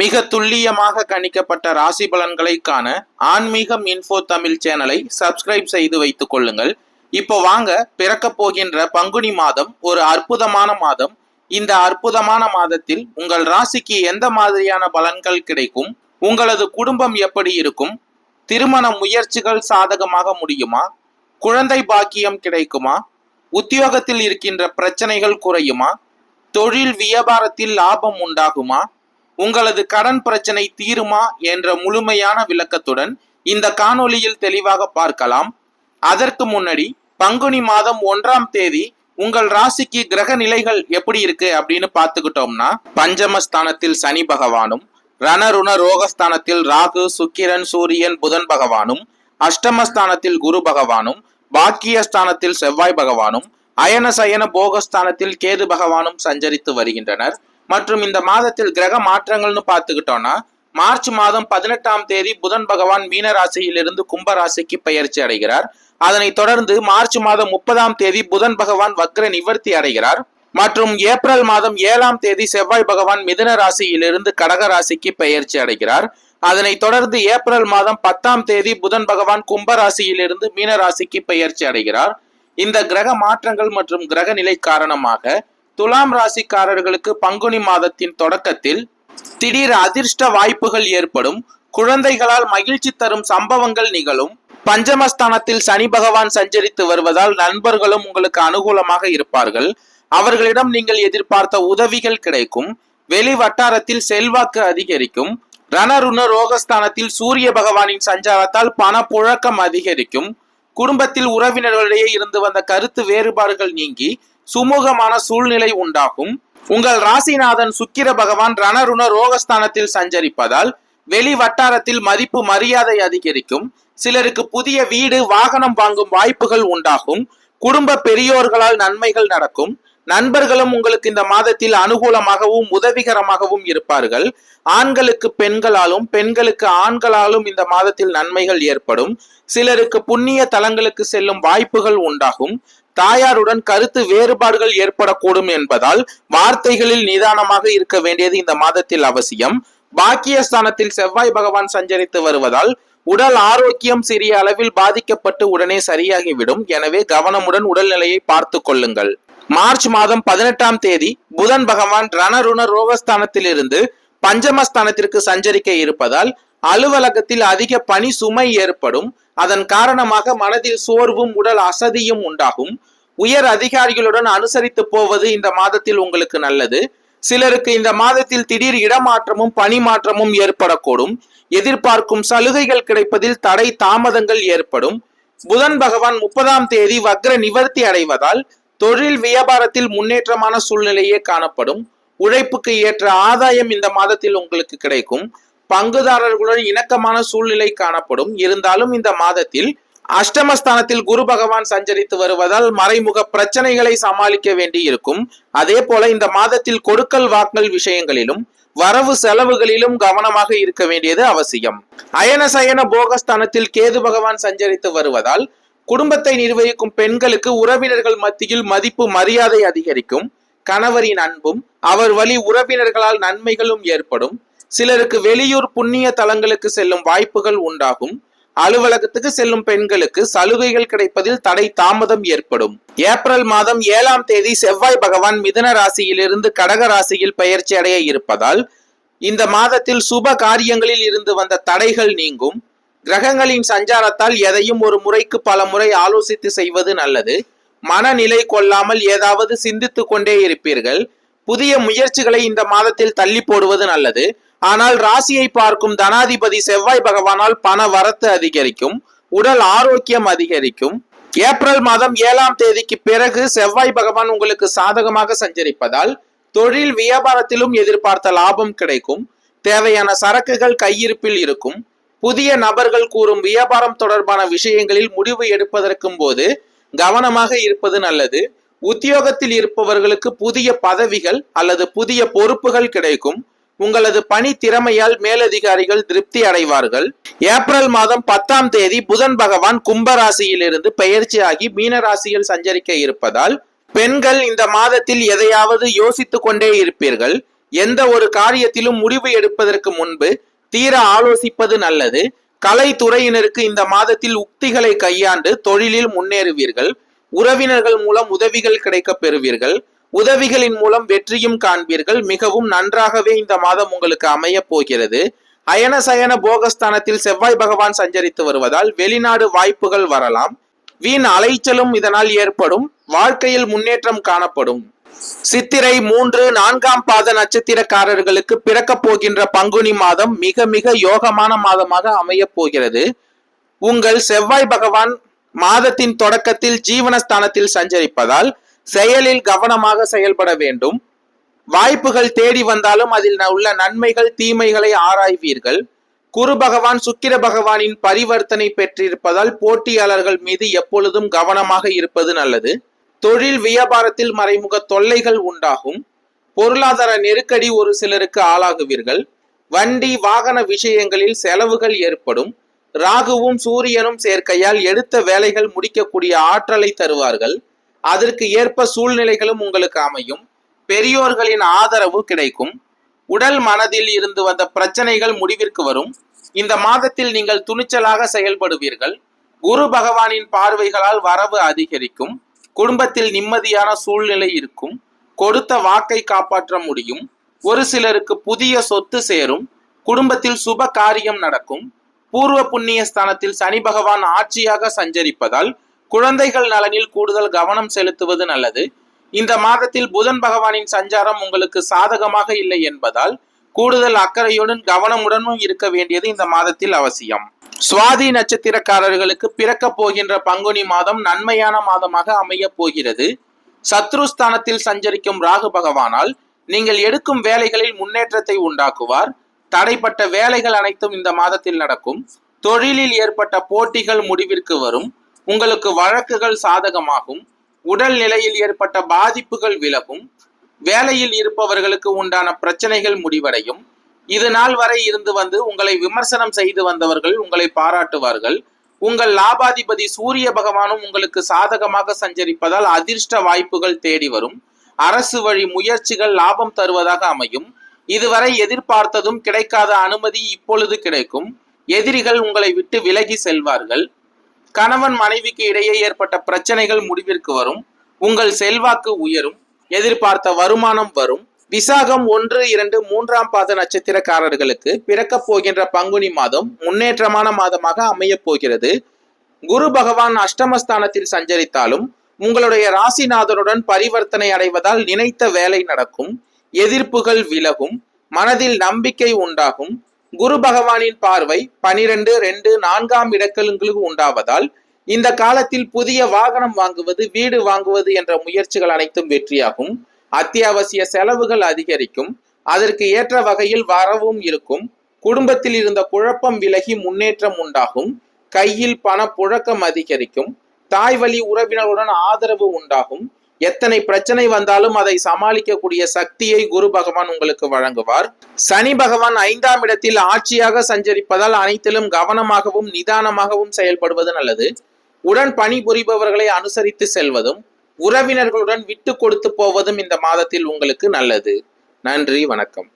மிக துல்லியமாக கணிக்கப்பட்ட ராசி பலன்களை காண ஆன்மீகம் இன்ஃபோ தமிழ் சேனலை சப்ஸ்கிரைப் செய்து வைத்துக் கொள்ளுங்கள். இப்போ வாங்க பிறக்க போகின்ற பங்குனி மாதம் ஒரு அற்புதமான மாதம். இந்த அற்புதமான மாதத்தில் உங்கள் ராசிக்கு எந்த மாதிரியான பலன்கள் கிடைக்கும்? உங்களது குடும்பம் எப்படி இருக்கும்? திருமண முயற்சிகள் சாதகமாக முடியுமா? குழந்தை பாக்கியம் கிடைக்குமா? உத்தியோகத்தில் இருக்கின்ற பிரச்சனைகள் குறையுமா? தொழில் வியாபாரத்தில் லாபம் உண்டாகுமா? உங்களது கடன் பிரச்சனை தீருமா என்ற முழுமையான விளக்கத்துடன் இந்த காணொளியில் தெளிவாக பார்க்கலாம். அதற்கு முன்னாடி பங்குனி மாதம் ஒன்றாம் தேதி உங்கள் ராசிக்கு கிரக நிலைகள் எப்படி இருக்கு அப்படின்னு பார்த்துக்கிட்டோம்னா பஞ்சமஸ்தானத்தில் சனி பகவானும் ரணருண ரோகஸ்தானத்தில் ராகு சுக்கிரன் சூரியன் புதன் பகவானும் அஷ்டமஸ்தானத்தில் குரு பகவானும் பாக்கியஸ்தானத்தில் செவ்வாய் பகவானும் அயன சயன போகஸ்தானத்தில் கேது பகவானும் சஞ்சரித்து வருகின்றனர். மற்றும் இந்த மாதத்தில் கிரக மாற்றங்கள்னு பார்த்துக்கிட்டோம்னா மார்ச் மாதம் பதினெட்டாம் தேதி புதன் பகவான் மீன ராசியிலிருந்து கும்ப ராசிக்கு பயிற்சி அடைகிறார். அதனைத் தொடர்ந்து மார்ச் மாதம் முப்பதாம் தேதி புதன் பகவான் வக்ர நிவர்த்தி அடைகிறார். மற்றும் ஏப்ரல் மாதம் ஏழாம் தேதி செவ்வாய் பகவான் மிதுன ராசியிலிருந்து கடக ராசிக்கு பெயர்ச்சி அடைகிறார். அதனைத் தொடர்ந்து ஏப்ரல் மாதம் பத்தாம் தேதி புதன் பகவான் கும்ப ராசியிலிருந்து மீன ராசிக்கு பெயர்ச்சி அடைகிறார். இந்த கிரக மாற்றங்கள் மற்றும் கிரக நிலை காரணமாக துலாம் ராசிக்காரர்களுக்கு பங்குனி மாதத்தின் தொடக்கத்தில் திடீர் அதிர்ஷ்ட வாய்ப்புகள் ஏற்படும். குழந்தைகளால் மகிழ்ச்சி தரும் சம்பவங்கள் நிகழும். பஞ்சமஸ்தானத்தில் சனி பகவான் சஞ்சரித்து வருவதால் நண்பர்களும் உங்களுக்கு அனுகூலமாக இருப்பார்கள். அவர்களிடம் நீங்கள் எதிர்பார்த்த உதவிகள் கிடைக்கும். வெளி வட்டாரத்தில் செல்வாக்கு அதிகரிக்கும். ரணருண ரோகஸ்தானத்தில் சூரிய பகவானின் சஞ்சாரத்தால் பண புழக்கம் அதிகரிக்கும். குடும்பத்தில் உறவினர்களிடையே இருந்து வந்த கருத்து வேறுபாடுகள் நீங்கி சுமூகமான சூழ்நிலை உண்டாகும். உங்கள் ராசிநாதன் சுக்கிர பகவான் ரணருண ரோகஸ்தானத்தில் சஞ்சரிப்பதால் வெளி வட்டாரத்தில் மதிப்பு மரியாதை அதிகரிக்கும். சிலருக்கு புதிய வீடு வாகனம் வாங்கும் வாய்ப்புகள் உண்டாகும். குடும்ப பெரியோர்களால் நன்மைகள் நடக்கும். நண்பர்களும் உங்களுக்கு இந்த மாதத்தில் அனுகூலமாகவும் உதவிகரமாகவும் இருப்பார்கள். ஆண்களுக்கு பெண்களாலும் பெண்களுக்கு ஆண்களாலும் இந்த மாதத்தில் நன்மைகள் ஏற்படும். சிலருக்கு புண்ணிய தலங்களுக்கு செல்லும் வாய்ப்புகள் உண்டாகும். தாயாருடன் கருத்து வேறுபாடுகள் ஏற்படக்கூடும் என்பதால் வார்த்தைகளில் நிதானமாக இருக்க வேண்டியது இந்த மாதத்தில் அவசியம். பாக்கியஸ்தானத்தில் செவ்வாய் பகவான் சஞ்சரித்து வருவதால் உடல் ஆரோக்கியம் சிறிய அளவில் பாதிக்கப்பட்டு உடனே சரியாகிவிடும். எனவே கவனமுடன் உடல்நிலையை பார்த்து கொள்ளுங்கள். மார்ச் மாதம் பதினெட்டாம் தேதி புதன் பகவான் ரணருண ரோகஸ்தானத்திலிருந்து பஞ்சமஸ்தானத்திற்கு சஞ்சரிக்க இருப்பதால் அலுவலகத்தில் அதிக பணி சுமை ஏற்படும். அதன் காரணமாக மனதில் சோர்வும் உடல் அசதியும் உண்டாகும். உயர் அதிகாரிகளுடன் அனுசரித்து போவது இந்த மாதத்தில் உங்களுக்கு நல்லது. சிலருக்கு இந்த மாதத்தில் திடீர் இடமாற்றமும் பணி மாற்றமும் ஏற்படக்கூடும். எதிர்பார்க்கும் சலுகைகள் கிடைப்பதில் தடை தாமதங்கள் ஏற்படும். புதன் பகவான் முப்பதாம் தேதி வக்ர நிவர்த்தி அடைவதால் தொழில் வியாபாரத்தில் முன்னேற்றமான சூழ்நிலையே காணப்படும். உழைப்புக்கு ஏற்ற ஆதாயம் இந்த மாதத்தில் உங்களுக்கு கிடைக்கும். பங்குதாரர்களுடன் இணக்கமான சூழ்நிலை காணப்படும். இருந்தாலும் இந்த மாதத்தில் அஷ்டமஸ்தானத்தில் குரு பகவான் சஞ்சரித்து வருவதால் மறைமுக பிரச்சனைகளை சமாளிக்க வேண்டி இருக்கும் அதே போல இந்த மாதத்தில் கொடுக்கல் வாக்கல் விஷயங்களிலும் வரவு செலவுகளிலும் கவனமாக இருக்க வேண்டியது அவசியம். அயன சயன போகஸ்தானத்தில் கேது பகவான் சஞ்சரித்து வருவதால் குடும்பத்தை நிர்வகிக்கும் பெண்களுக்கு உறவினர்கள் மத்தியில் மதிப்பு மரியாதை அதிகரிக்கும். கணவரின் அன்பும் அவர் வழி உறவினர்களால் நன்மைகளும் ஏற்படும். சிலருக்கு வெளியூர் புண்ணிய தலங்களுக்கு செல்லும் வாய்ப்புகள் உண்டாகும். அலுவலகத்துக்கு செல்லும் பெண்களுக்கு சலுகைகள் கிடைப்பதில் தடை தாமதம் ஏற்படும். ஏப்ரல் மாதம் ஏழாம் தேதி செவ்வாய் பகவான் மிதன ராசியிலிருந்து கடக ராசியில் பயிற்சி அடைய இருப்பதால் இந்த மாதத்தில் சுப காரியங்களில் இருந்து வந்த தடைகள் நீங்கும். கிரகங்களின் சஞ்சாரத்தால் எதையும் ஒரு முறைக்கு பல முறை ஆலோசித்து செய்வது நல்லது. மனநிலை கொள்ளாமல் ஏதாவது சிந்தித்து கொண்டே இருப்பீர்கள். புதிய முயற்சிகளை இந்த மாதத்தில் தள்ளி போடுவது நல்லது. ஆனால் ராசியை பார்க்கும் தனாதிபதி செவ்வாய் பகவானால் பண வரத்து அதிகரிக்கும் உடல் ஆரோக்கியம் அதிகரிக்கும். ஏப்ரல் மாதம் ஏழாம் தேதிக்கு பிறகு செவ்வாய் பகவான் உங்களுக்கு சாதகமாக சஞ்சரிப்பதால் தொழில் வியாபாரத்திலும் எதிர்பார்த்த லாபம் கிடைக்கும். தேவையான சரக்குகள் கையிருப்பில் இருக்கும். புதிய நபர்கள் கூறும் வியாபாரம் தொடர்பான விஷயங்களில் முடிவு எடுப்பதற்கும் போது கவனமாக இருப்பது நல்லது. உத்தியோகத்தில் இருப்பவர்களுக்கு புதிய பதவிகள் அல்லது புதிய பொறுப்புகள் கிடைக்கும். உங்களது பணி திறமையால் மேலதிகாரிகள் திருப்தி அடைவார்கள். ஏப்ரல் மாதம் பத்தாம் தேதி புதன் பகவான் கும்பராசியிலிருந்து பெயர்ச்சியாகி மீனராசியில் சஞ்சரிக்க இருப்பதால் பெண்கள் இந்த மாதத்தில் எதையாவது யோசித்துக் கொண்டே இருப்பீர்கள். எந்த ஒரு காரியத்திலும் முடிவு எடுப்பதற்கு முன்பு தீர ஆலோசிப்பது நல்லது. கலைத்துறையினருக்கு இந்த மாதத்தில் உக்திகளை கையாண்டு தொழிலில் முன்னேறுவீர்கள். உறவினர்கள் மூலம் உதவிகள் கிடைக்கப் பெறுவீர்கள். உதவிகளின் மூலம் வெற்றியும் காண்பீர்கள். மிகவும் நன்றாகவே இந்த மாதம் உங்களுக்கு அமையப் போகிறது. அயன சயன போகஸ்தானத்தில் செவ்வாய் பகவான் சஞ்சரித்து வருவதால் வெளிநாடு வாய்ப்புகள் வரலாம். வீண் அலைச்சலும் இதனால் ஏற்படும். வாழ்க்கையில் முன்னேற்றம் காணப்படும். சித்திரை மூன்று நான்காம் பாத நட்சத்திரக்காரர்களுக்கு பிறக்கப் போகின்ற பங்குனி மாதம் மிக மிக யோகமான மாதமாக அமையப் போகிறது. உங்கள் செவ்வாய் பகவான் மாதத்தின் தொடக்கத்தில் ஜீவனஸ்தானத்தில் சஞ்சரிப்பதால் செயலில் கவனமாக செயல்பட வேண்டும். வாய்ப்புகள் தேடி வந்தாலும் அதில் உள்ள நன்மைகள் தீமைகளை ஆராய்வீர்கள். குரு பகவான் சுக்கிர பகவானின் பரிவர்த்தனை பெற்றிருப்பதால் போட்டியாளர்கள் மீது எப்பொழுதும் கவனமாக இருப்பது நல்லது. தொழில் வியாபாரத்தில் மறைமுக தொல்லைகள் உண்டாகும். பொருளாதார நெருக்கடி ஒரு சிலருக்கு ஆளாகுவீர்கள். வண்டி வாகன விஷயங்களில் செலவுகள் ஏற்படும். ராகுவும் சூரியனும் சேர்க்கையால் எடுத்த வேலைகள் முடிக்கக்கூடிய ஆற்றலை தருவார்கள். அதற்கு ஏற்ப சூழ்நிலைகளும் உங்களுக்கு அமையும். பெரியோர்களின் ஆதரவு கிடைக்கும். உடல் மனதில் இருந்து வந்த பிரச்சனைகள் முடிவிற்கு வரும். இந்த மாதத்தில் நீங்கள் துணிச்சலாக செயல்படுவீர்கள். குரு பகவானின் பார்வைகளால் வரவு அதிகரிக்கும். குடும்பத்தில் நிம்மதியான சூழ்நிலை இருக்கும். கொடுத்த வாக்கை காப்பாற்ற முடியும். ஒரு சிலருக்கு புதிய சொத்து சேரும். குடும்பத்தில் சுப காரியம் நடக்கும். பூர்வ புண்ணிய ஸ்தானத்தில் சனி பகவான் ஆட்சியாக சஞ்சரிப்பதால் குழந்தைகள் நலனில் கூடுதல் கவனம் செலுத்துவது நல்லது. இந்த மாதத்தில் புதன் பகவானின் சஞ்சாரம் உங்களுக்கு சாதகமாக இல்லை என்பதால் கூடுதல் அக்கறையுடன் கவனமுடனும் இருக்க வேண்டியது இந்த மாதத்தில் அவசியம். சுவாதி நட்சத்திரக்காரர்களுக்கு பிறக்க போகின்ற பங்குனி மாதம் நன்மையான மாதமாக அமைய போகிறது. சத்ருஸ்தானத்தில் சஞ்சரிக்கும் ராகு பகவானால் நீங்கள் எடுக்கும் வேலைகளில் முன்னேற்றத்தை உண்டாக்குவார். தடைப்பட்ட வேலைகள் அனைத்தும் இந்த மாதத்தில் நடக்கும். தொழிலில் ஏற்பட்ட போட்டிகள் முடிவிற்கு வரும். உங்களுக்கு வழக்குகள் சாதகமாகும். உடல் நிலையில் ஏற்பட்ட பாதிப்புகள் விலகும். வேலையில் இருப்பவர்களுக்கு உண்டான பிரச்சனைகள் முடிவடையும். இது நாள் வரை இருந்து வந்து உங்களை விமர்சனம் செய்து வந்தவர்கள் உங்களை பாராட்டுவார்கள். உங்கள் லாபாதிபதி சூரிய பகவானும் உங்களுக்கு சாதகமாக சஞ்சரிப்பதால் அதிர்ஷ்ட வாய்ப்புகள் தேடி வரும். அரசு வழி முயற்சிகள் லாபம் தருவதாக அமையும். இதுவரை எதிர்பார்த்ததும் கிடைக்காத அனுமதி இப்பொழுது கிடைக்கும். எதிரிகள் உங்களை விட்டு விலகி செல்வார்கள். கணவன் மனைவிக்கு இடையே ஏற்பட்ட பிரச்சனைகள் முடிவிற்கு வரும். உங்கள் செல்வாக்கு உயரும். எதிர்பார்த்த வருமானம் வரும். விசாகம் ஒன்று இரண்டு மூன்றாம் பாத நட்சத்திரக்காரர்களுக்கு பிறக்கப் போகின்ற பங்குனி மாதம் முன்னேற்றமான மாதமாக அமையப் போகிறது. குரு பகவான் அஷ்டமஸ்தானத்தில் சஞ்சரித்தாலும் உங்களுடைய ராசிநாதனுடன் பரிவர்த்தனை அடைவதால் நினைத்த வேலை நடக்கும். எதிர்ப்புகள் விலகும் மனதில் நம்பிக்கை உண்டாகும். குரு பகவானின் பார்வை பனிரெண்டு ரெண்டு நான்காம் இடங்களுக்கு உண்டாவதால் இந்த காலத்தில் புதிய வாகனம் வாங்குவது வீடு வாங்குவது என்ற முயற்சிகள் அனைத்தும் வெற்றியாகும். அத்தியாவசிய செலவுகள் அதிகரிக்கும். அதற்கு ஏற்ற வகையில் வரவும் இருக்கும். குடும்பத்தில் இருந்த குழப்பம் விலகி முன்னேற்றம் உண்டாகும். கையில் பண புழக்கம் அதிகரிக்கும். தாய் வழி உறவினருடன் ஆதரவு உண்டாகும். எத்தனை பிரச்சனை வந்தாலும் அதை சமாளிக்கக்கூடிய சக்தியை குரு பகவான் உங்களுக்கு வழங்குவார். சனி பகவான் ஐந்தாம் இடத்தில் ஆட்சியாக சஞ்சரிப்பதால் அனைத்திலும் கவனமாகவும் நிதானமாகவும் செயல்படுவது நல்லது. உடன் பணிபுரிபவர்களை அனுசரித்து செல்வதும் உறவினர்களுடன் விட்டு கொடுத்து போவதும் இந்த மாதத்தில் உங்களுக்கு நல்லது. நன்றி வணக்கம்.